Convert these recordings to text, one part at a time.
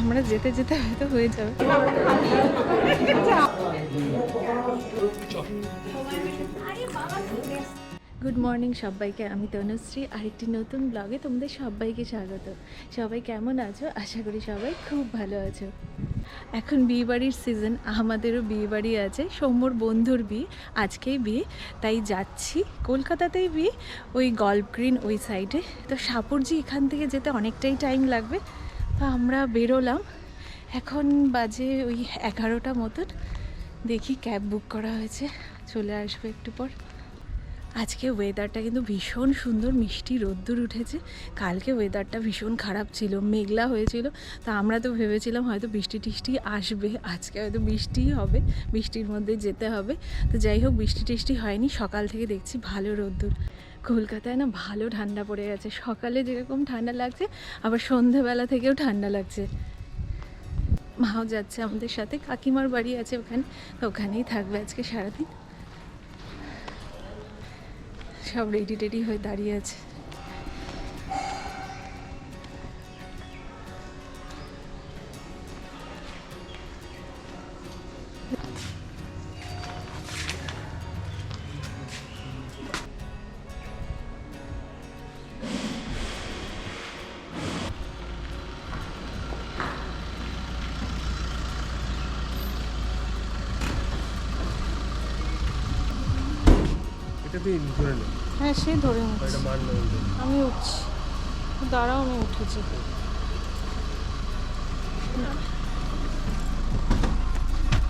আমরা যেতে যেতে হয়তো হয়ে যাবে। গুড মর্নিং সবাইকে, আমি তনুশ্রী। আরেকটি নতুন ব্লগে তোমাদের সবাইকে স্বাগত। সবাই কেমন আছো? আশা করি সবাই খুব ভালো আছো। এখন বিয়েবাড়ির সিজন আমাদেরও বিয়েবাড়ি আছে, সৌম্যর বন্ধুর বিয়ে, আজকেই বিয়ে। তাই যাচ্ছি কলকাতাতেই বিয়ে, ওই গল্ফ গ্রিন ওই সাইডে তো সাপুরজি এখান থেকে যেতে অনেকটাই টাইম লাগবে। তো আমরা বেরোলাম। এখন বাজে ওই এগারোটা মতন। দেখি ক্যাব বুক করা হয়েছে। চলে আসব একটু পর। আজকে ওয়েদারটা কিন্তু ভীষণ সুন্দর, মিষ্টি রোদ্দুর উঠেছে। কালকে ওয়েদারটা ভীষণ খারাপ ছিল, মেঘলা হয়েছিল। তা আমরা তো ভেবেছিলাম হয়তো বৃষ্টি টিষ্টি আসবে। আজকে হয়তো বৃষ্টিই হবে, বৃষ্টির মধ্যে যেতে হবে। তো যাই হোক, বৃষ্টি টিষ্টি হয়নি। সকাল থেকে দেখছি ভালো রোদ্দুর। কলকাতায় না ভালো ঠান্ডা পড়ে গেছে। সকালে যেরকম ঠান্ডা লাগছে, আবার সন্ধেবেলা থেকেও ঠান্ডা লাগছে। মাও যাচ্ছে আমাদের সাথে, কাকিমার বাড়ি আছে ওখানে, তো ওখানেই থাকবে আজকে সারাদিন। সব রেডি টেডি হয়ে দাঁড়িয়ে আছে। ধরে নে। হ্যাঁ সে ধরে নিচ্ছি। আমি উঠছি। দাঁড়াও আমি উঠেছি।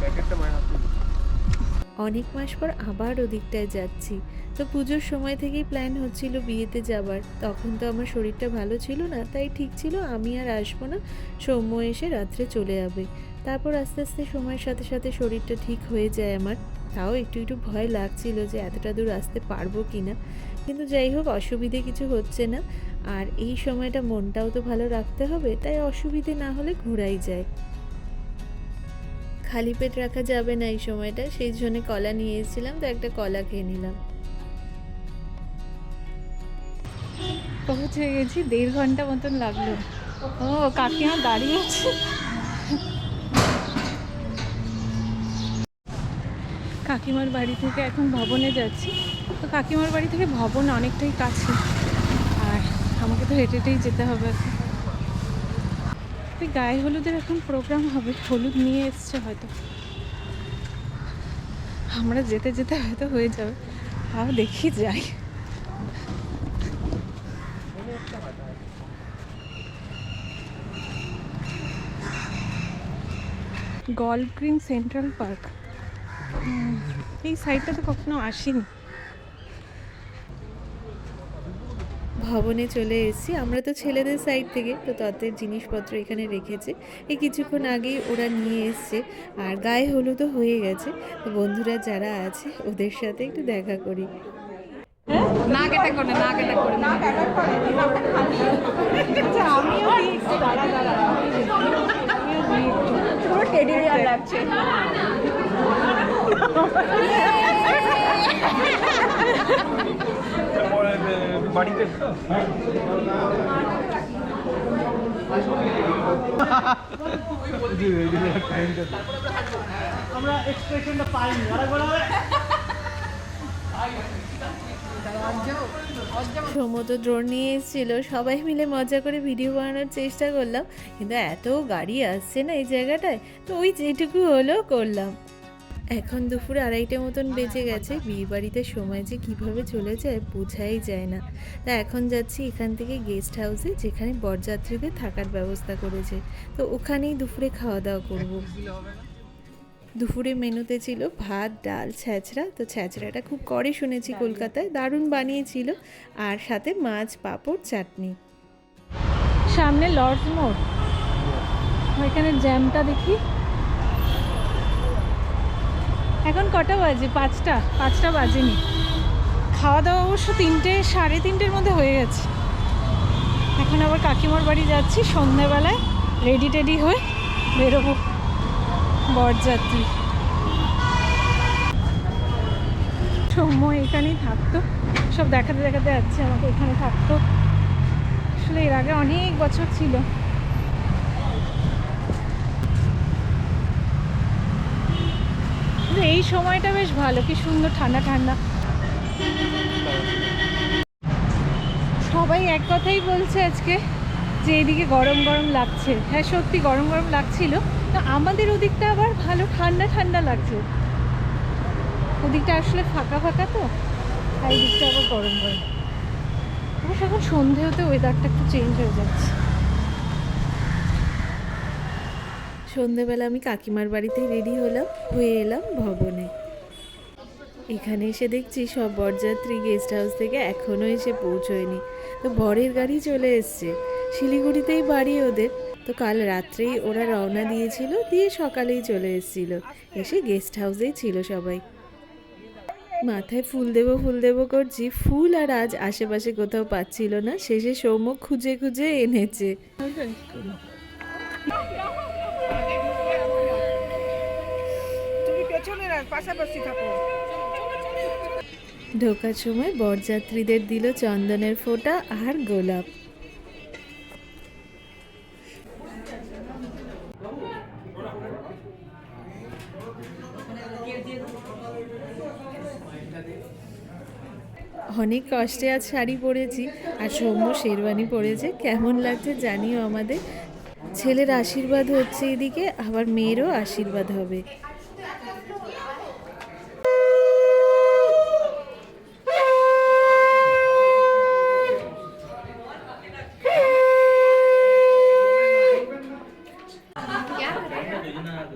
প্যাকেটটা মায়ের হাতে অনেক মাস পর আবার ওদিকটায় যাচ্ছি। তো পুজোর সময় থেকেই প্ল্যান হচ্ছিল বিয়েতে যাবার। তখন তো আমার শরীরটা ভালো ছিল না তাই ঠিক ছিল আমি আর আসব না। সৌম্য এসে রাত্রে চলে যাবে। তারপর আস্তে আস্তে সময়ের সাথে সাথে শরীরটা ঠিক হয়ে যায় আমার। তাও একটু একটু ভয় লাগছিল যে এতটা দূর আসতে পারব কি না কিন্তু যাই হোক, অসুবিধে কিছু হচ্ছে না। আর এই সময়টা মনটাও তো ভালো রাখতে হবে, তাই অসুবিধে না হলে ঘোরাই যায়। খালি পেট রাখা যাবে না এই সময়টা, সেই জন্য কলা নিয়ে এসেছিলাম তো একটা কলা খেয়ে নিলাম। পৌঁছে গেছি, দেড় ঘণ্টা মতন লাগল। ও, কাকিমা দাঁড়িয়ে আছে। কাকিমার বাড়ি থেকে এখন ভবনে যাচ্ছি। তো কাকিমার বাড়ি থেকে ভবন অনেকটাই কাছে। আর আমাকে তো হেঁটে হেঁটেই যেতে হবে এখন। গায়ে হলুদের এখন প্রোগ্রাম হবে, হলুদ নিয়ে এসছে হয়তো। আমরা যেতে যেতে হয়তো হয়ে যাবে। তাও দেখি যাই। Golf green central park. এই সাইডটাতে কখনো আসিনি। ভবনে চলে এসেছি। আমরা তো ছেলেদের সাইড থেকে তো তাদের জিনিসপত্র এখানে রেখেছে। এই কিছুক্ষণ আগেই ওরা নিয়ে এসছে আর গায়ে হলুদও হয়ে গেছে। তো বন্ধুরা যারা আছে ওদের সাথে একটু দেখা করি। না কেটে করে না কেটে করে। না আমিও দিই একটু দাঁড়া দাঁড়া পুরো টেডি লাগছে। তারপরে এ, হবে ড্রোন নিয়ে এসেছিল। সবাই মিলে মজা করে ভিডিও বানানোর চেষ্টা করলাম। কিন্তু এত গাড়ি আসছে না এই জায়গাটায়। তো ওই যেটুকু হলো করলাম। এখন দুপুর আড়াইটে মতন বেজে গেছে। বিয়ে বাড়িতে সময় যে কীভাবে চলে যায় বোঝাই যায় না। তা এখন যাচ্ছি এখান থেকে গেস্ট হাউসে, যেখানে বরযাত্রীদের থাকার ব্যবস্থা করেছে। তো ওখানেই দুপুরে খাওয়া দাওয়া করব। দুপুরে মেনুতে ছিল ভাত, ডাল, ছ্যাঁচড়া। তো ছ্যাঁচড়াটা খুব করে শুনেছি কলকাতায়। দারুণ বানিয়েছিল। আর সাথে মাছ, পাঁপড়, চাটনি। সামনে লর্ড মোড়। ওইখানে জ্যামটা দেখি। এখন কটা বাজে? পাঁচটা পাঁচটা বাজেনি। খাওয়া দাওয়া অবশ্য তিনটে, সাড়ে তিনটের মধ্যে হয়ে গেছে। এখন আবার কাকিমার বাড়ি যাচ্ছি, সন্ধ্যাবেলায় রেডি টেডি হয়ে বেরোবো বরযাত্রী। সৌম্য এখানেই থাকতো। সব দেখাতে দেখাতে যাচ্ছে আমাকে এখানে থাকতো। আসলে এর আগে অনেক বছর ছিল। কিন্তু এই সময়টা বেশ ভালো, কি সুন্দর ঠান্ডা ঠান্ডা। সবাই এক কথাই বলছে আজকে যে এদিকে গরম গরম লাগছে। হ্যাঁ সত্যি গরম গরম লাগছিল। তা আমাদের ওদিকটা আবার ভালো, ঠান্ডা ঠান্ডা লাগছে। ওদিকটা আসলে ফাঁকা ফাঁকা তো এই দিকটা আবার গরম গরম। অবশ্য এখন সন্ধে হতে ওয়েদারটা একটু চেঞ্জ হয়ে যাচ্ছে। সন্ধেবেলা আমি কাকিমার বাড়িতে রেডি হলাম, হয়ে এলাম ভবনে। এখানে এসে দেখছি সব বরযাত্রী গেস্ট হাউস থেকে এখনও এসে পৌঁছয়নি। তো বরের গাড়ি চলে এসছে। শিলিগুড়িতেই বাড়ি ওদের। তো কাল রাত্রেই ওরা রওনা দিয়েছিল, দিয়ে সকালেই চলে এসেছিল। এসে গেস্ট হাউসেই ছিল সবাই। মাথায় ফুল দেবো ফুল দেবো করছি। ফুল আর আজ আশেপাশে কোথাও পাচ্ছিল না। শেষে সৌম্য খুঁজে খুঁজে এনেছে। ঢোকার সময় বরযাত্রীদের দিল চন্দনের ফোঁটা আর গোলাপ। অনেক কষ্টে আজ শাড়ি পরেছি আর সৌম্য শেরওয়ানি পরেছে। কেমন লাগছে জানিও আমাদের। ছেলের আশীর্বাদ হচ্ছে এদিকে, আবার মেয়েরও আশীর্বাদ হবে।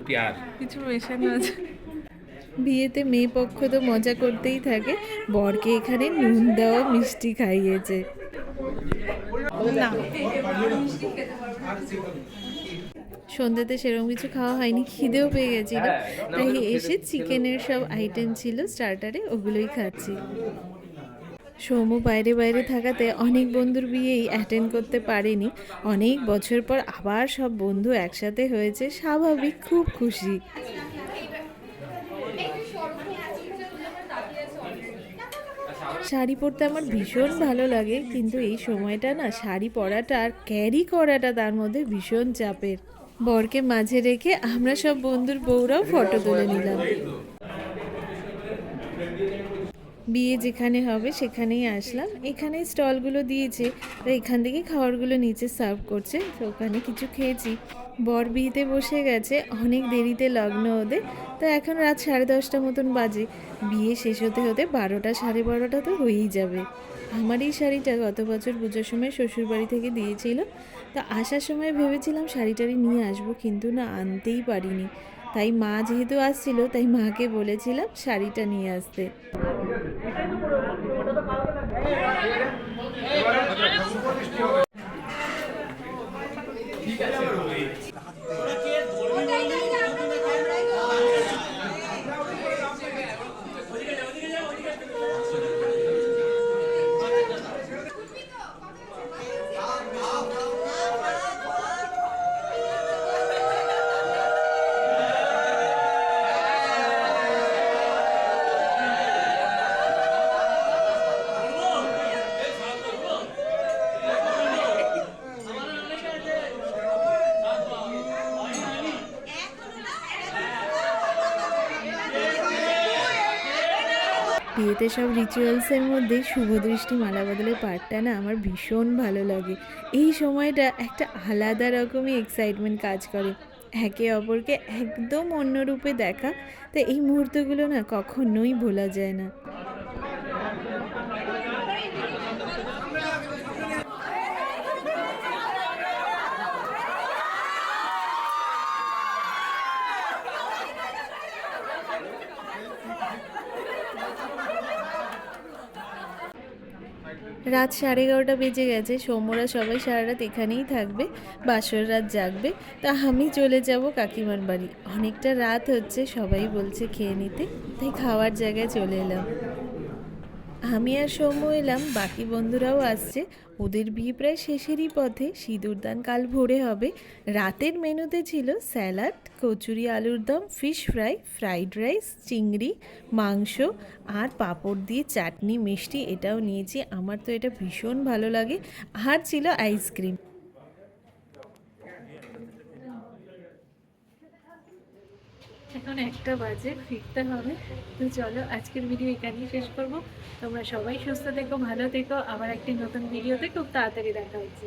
प्यार কিছু মেশানো আছে বিয়েতে মেয়ে পক্ষ তো মজা করতেই থাকে বরকে এখানে নুন দেওয়া মিষ্টি খাইয়েছে না সন্ধ্যাতে সেরকম কিছু খাওয়া হয়নি খিদেও পেয়ে গেছিল তাই এসে চিকেনের সব আইটেম ছিল স্টার্টারে ওগুলোই খাচ্ছি সৌম্য বাইরে বাইরে থাকাতে অনেক বন্ধুর বিয়েই অ্যাটেন্ড করতে পারেনি। অনেক বছর পর আবার সব বন্ধু একসাথে হয়েছে, স্বাভাবিক, খুব খুশি। শাড়ি পরতে আমার ভীষণ ভালো লাগে, কিন্তু এই সময়টা না, শাড়ি পরাটা আর ক্যারি করাটা তার মধ্যে ভীষণ চাপের। বরকে মাঝে রেখে আমরা সব বন্ধুর বউরাও ফটো তুলে নিলাম। বিয়ে যেখানে হবে সেখানেই আসলাম। এখানে স্টলগুলো দিয়েছে তো এখান থেকে খাবারগুলো নিচে সার্ভ করছে। তো ওখানে কিছু খেয়েছি। বর বিয়েতে বসে গেছে, অনেক দেরিতে লগ্ন ওদের। তো এখন রাত সাড়ে দশটা মতন বাজে। বিয়ে শেষ হতে হতে বারোটা, সাড়ে বারোটা তো হয়েই যাবে। আমার এই শাড়িটা গত বছর পুজোর সময় শ্বশুরবাড়ি থেকে দিয়েছিল। তো আসার সময় ভেবেছিলাম শাড়ি টাড়ি নিয়ে আসব, কিন্তু না, আনতেই পারিনি। তাই মা যেহেতু আসছিল তাই মাকে বলেছিলাম শাড়িটা নিয়ে আসতে। বিয়েতে সব রিচুয়ালসের মধ্যে শুভ দৃষ্টি মালা বদলের পার্টটা না আমার ভীষণ ভালো লাগে। এই সময়টা একটা আলাদা রকমই এক্সাইটমেন্ট কাজ করে। একে অপরকে একদম অন্যরূপে দেখা। তাই এই মুহূর্তগুলো না কখনোই ভোলা যায় না। রাত সাড়ে এগারোটা বেজে গেছে। সৌম্যরা সবাই সারা রাত এখানেই থাকবে, বাসর রাত জাগবে। তা আমি চলে যাব কাকিমার বাড়ি। অনেকটা রাত হচ্ছে, সবাই বলছে খেয়ে নিতে। তাই খাওয়ার জায়গায় চলে এলাম। আমি আর সময় এলাম, বাকি বন্ধুরাও আসছে। ওদের বিয়ে প্রায় শেষেরই পথে সিঁদুরদান কাল ভোরে হবে। রাতের মেনুতে ছিল স্যালাড, কচুরি, আলুর দম, ফিশ ফ্রাই, ফ্রাইড রাইস, চিংড়ি, মাংস আর পাঁপড় দিয়ে চাটনি মিষ্টি এটাও নিয়েছি। আমার তো এটা ভীষণ ভালো লাগে। আর ছিল আইসক্রিম। এখন একটা বাজে, ফিরতে হবে। তো চলো, আজকের ভিডিও এখানেই শেষ করব। তোমরা সবাই সুস্থ থেকো, ভালো থেকো। আবার একটি নতুন ভিডিওতে খুব তাড়াতাড়ি দেখা হচ্ছে।